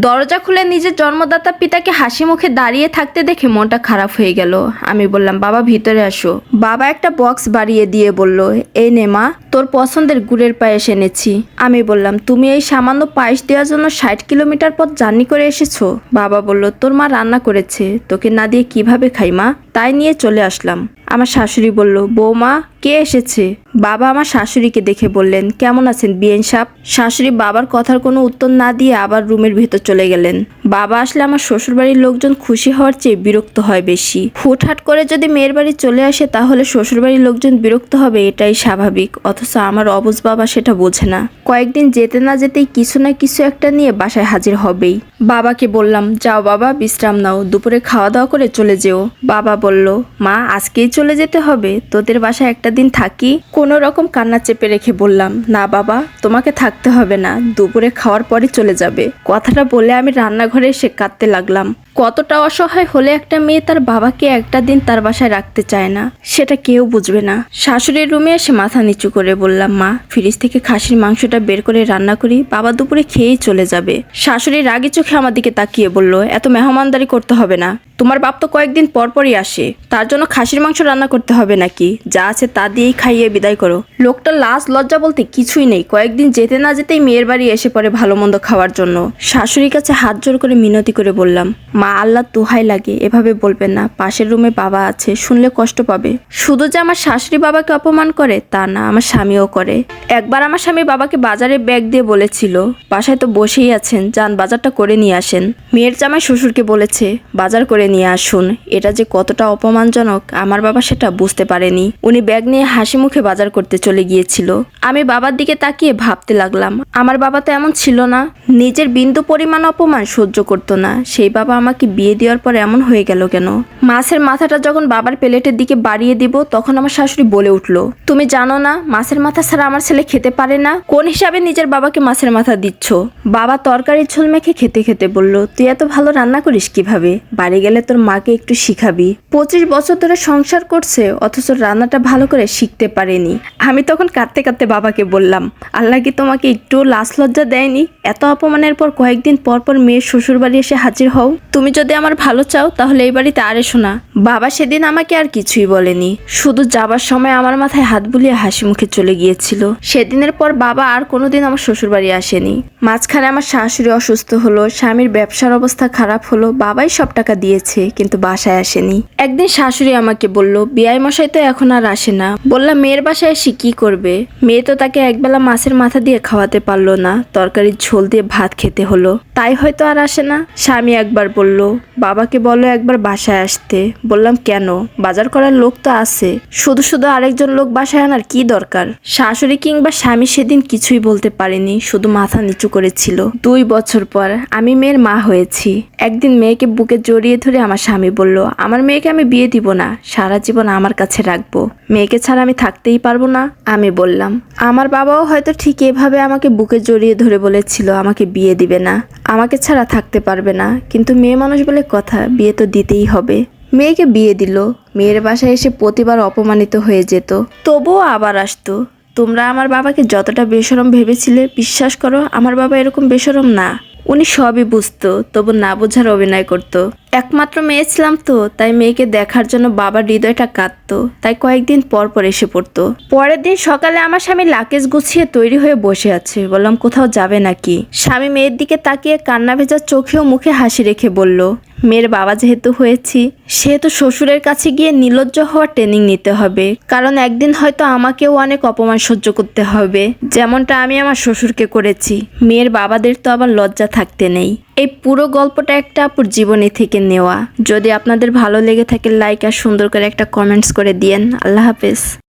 দরজা খুলে নিজের জন্মদাতা পিতাকে হাসি মুখে দাঁড়িয়ে থাকতে দেখে মনটা খারাপ হয়ে গেল। আমি বললাম, বাবা, ভিতরে আসো। বাবা একটা বক্স বাড়িয়ে দিয়ে বলল, এই নে মা, তোর পছন্দের গুড়ের পায়েস এনেছি। আমি বললাম, তুমি এই সামান্য পায়েস দেওয়ার জন্য ষাট কিলোমিটার পথ জার্নি করে এসেছ? বাবা বলল, তোর মা রান্না করেছে, তোকে না দিয়ে কীভাবে খাই মা? তাই নিয়ে চলে আসলাম। আমার শাশুড়ি বলল, বৌমা, কে এসেছে? বাবা আমার শাশুড়িকে দেখে বললেন, কেমন আছেন বিয়েন সাপ শাশুড়ি বাবার কথার কোনো উত্তর না দিয়ে আবার রুমের ভেতর চলে গেলেন। বাবা আসলে আমার শ্বশুরবাড়ির লোকজন খুশি হওয়ার চেয়ে বিরক্ত হয় বেশি। হুটহাট করে যদি মেয়ের বাড়ি চলে আসে, তাহলে শ্বশুরবাড়ির লোকজন বিরক্ত হবে এটাই স্বাভাবিক, অথচ আমার অবুজ বাবা সেটা বোঝে না। কয়েকদিন যেতে না যেতেই কিছু না কিছু একটা নিয়ে বাসায় হাজির হবেই। বাবাকে বললাম, যাও বাবা, বিশ্রাম নাও, দুপুরে খাওয়া দাওয়া করে চলে যেও। বাবা বলল, মা, আজকেই চলে যেতে হবে? তোদের বাসায় একটা দিন থাকি? কোনো রকম কান্না চেপে রেখে বললাম, না বাবা, তোমাকে থাকতে হবে না, দুপুরে খাওয়ার পরে চলে যাবে। কথাটা বলে আমি রান্নাঘরে এসে কাঁদতে লাগলাম। কতটা অসহায় হলে একটা মেয়ে তার বাবাকে একটা দিন তার বাসায় রাখতে চায় না, সেটা কেউ বুঝবে না। শাশুড়ির রুমে এসে মাথা নিচু করে বললাম, মা, ফ্রিজ থেকে খাসির মাংসটা বের করে রান্না করি, বাবা দুপুরে খেয়েই চলে যাবে। শাশুড়ি রাগে চোখে আমার দিকে তাকিয়ে বলল, এত মেহমানদারি করতে হবে না, তোমার বাপ তো কয়েকদিন পরপরই আসে, তার জন্য খাসির মাংস রান্না করতে হবে নাকি? যা আছে তা দিয়েই খাইয়ে বিদায় করো। লোকটা লাজ, লজ্জা বলতে কিছুই নেই। কয়েকদিন যেতে না যেতেই মেয়ের বাড়ি এসে পড়ে ভালো মন্দ খাওয়ার জন্য। শাশুড়ির কাছে হাত জোর করে মিনতি করে বললাম, মা, আল্লাহ দোহাই লাগে, এভাবে বলবেন না। পাশের রুমে বাবা আছে, শুনলে কষ্ট পাবে। শুধু যে আমার শাশুড়ি বাবাকে অপমান করে, তা না, আমার স্বামীও করে। একবার আমার স্বামী বাবাকে বাজারে ব্যাগ দিয়ে বলেছিল, বাসায় তো বসেই আছেন, যান, বাজারটা করে নিয়ে আসেন। মেয়ের জামাই শ্বশুরকে বলেছে, বাজার করে নিয়ে আসুন। এটা যে কতটা অপমানজনক, আমার বাবা সেটা বুঝতে পারেনি। উনি ব্যাগ নিয়ে হাসি মুখে বাজার করতে চলে গিয়েছিল। আমি বাবার দিকে তাকিয়ে ভাবতে লাগলাম। আমার বাবা তো এমন ছিল না। নিজের বিন্দু পরিমাণ অপমান সহ্য করতো না। সেই বাবা আমাকে বিয়ে দেওয়ার পর এমন হয়ে গেল কেন? মাছের মাথাটা যখন বাবার প্লেটের দিকে বাড়িয়ে দিব, তখন আমার শাশুড়ি বলে উঠল, তুমি জানো না, মাছের মাথা ছাড়া আমার ছেলে খেতে পারে না। কোন হিসাবে নিজের বাবাকে মাছের মাথা দিচ্ছ? বাবা তরকারির ঝোল মেখে খেতে খেতে বলল, তুই এত ভালো রান্না করিস কীভাবে? বাড়ি গেলে তোর মাকে একটু শিখাবি। পঁচিশ বছর ধরে সংসার করছে, অথচ রান্নাটা ভালো করে শিখতে পারেনি। আমি তখন কাঁদতে কাঁদতে বাবাকে বললাম, আল্লাহ কি তোমাকে একটু লাশ লজ্জা দেয়নি? এত অপমানের পর কয়েকদিন পর পর মেয়ের শ্বশুর বাড়ি এসে হাজির হও। তুমি যদি আমার ভালো চাও, তাহলে এই বাড়িতে আর এসো না। বাবা সেদিন আমাকে আর কিছুই বলেনি। শুধু যাবার সময় আমার মাথায় হাত বুলিয়ে হাসি মুখে চলে গিয়েছিল। সেদিনের পর বাবা আর কোনোদিন আমার শ্বশুর বাড়ি আসেনি। মাঝখানে আমার শাশুড়ি অসুস্থ হলো, স্বামীর ব্যবসার অবস্থা খারাপ হলো, বাবাই সব টাকা দিয়েছে, কিন্তু বাসায় আসেনি। একদিন শাশুড়ি আমাকে বলল বিয়াই মশাই তো এখন আর আসে না। বললাম, মেয়ের বাসায় এসে কী করবে? মেয়ে তো তাকে একবেলা মাছের মাথা দিয়ে খাওয়াতে পারল না। তরকারির ঝোল দিয়ে ভাত খেতে হলো। তাই হয়তো আর আসে না। স্বামী একবার বলল, বাবাকে বলো একবার বাসায় আসতে। বললাম, কেন? বাজার করার লোক তো আছে। শুধু শুধু আরেকজন লোক বাসায় আনার কি দরকার? শাশুড়ি কিংবা স্বামী সেদিন কিছুই বলতে পারেনি, শুধু মাথা নিচু করেছিল। দুই বছর পর আমি মেয়ের মা হয়েছি। একদিন মেয়েকে বুকে জড়িয়ে ধরে আমার স্বামী বলল, আমার মেয়েকে আমি বিয়ে দিব না। সারা জীবন আমার কাছে রাখব। মেয়েকে ছাড়া আমি থাকতেই পারব না, আমি বললাম। আমার বাবাও হয়তো ঠিক এভাবে আমাকে বুকে জড়িয়ে ধরে বলেছিল, আমাকে বিয়ে দিবে না, আমাকে ছাড়া থাকতে পারবে না। কিন্তু মেয়ে মানুষ বলে কথা, বিয়ে তো দিতেই হবে। মেয়েকে বিয়ে দিল, মেয়ের বাসায় এসে প্রতিবার অপমানিত হয়ে যেত। তবুও আবার আসতো। তোমরা আমার বাবাকে যতটা বেসরম ভেবেছিলে, বিশ্বাস করো, আমার বাবা এরকম বেসরম না। উনি সবই বুঝতো, তবু না বোঝার অভিনয় করতো। একমাত্র মেয়ে ছিলাম তো, তাই মেয়েকে দেখার জন্য বাবার হৃদয়টা কাঁদতো, তাই কয়েকদিন পর পর এসে পড়তো। পরের দিন সকালে আমার স্বামী লাকেজ গুছিয়ে তৈরি হয়ে বসে আছে, বললাম, কোথাও যাবে নাকি? স্বামী মেয়ের দিকে তাকিয়ে কান্না ভেজা চোখেও মুখে হাসি রেখে বলল মেয়ের বাবা যেহেতু হয়েছি, সেহেতু শ্বশুরের কাছে গিয়ে নির্লজ্জ হওয়ার ট্রেনিং নিতে হবে। কারণ একদিন হয়তো আমাকেও অনেক অপমান সহ্য করতে হবে, যেমনটা আমি আমার শ্বশুরকে করেছি। মেয়ের বাবাদের তো আবার লজ্জা থাকতে নেই। এই পুরো গল্পটা একটা আপুর জীবনী থেকে নেওয়া। যদি আপনাদের ভালো লেগে থাকে লাইক আর সুন্দর করে একটা কমেন্টস করে দিয়েন। আল্লাহ হাফেজ।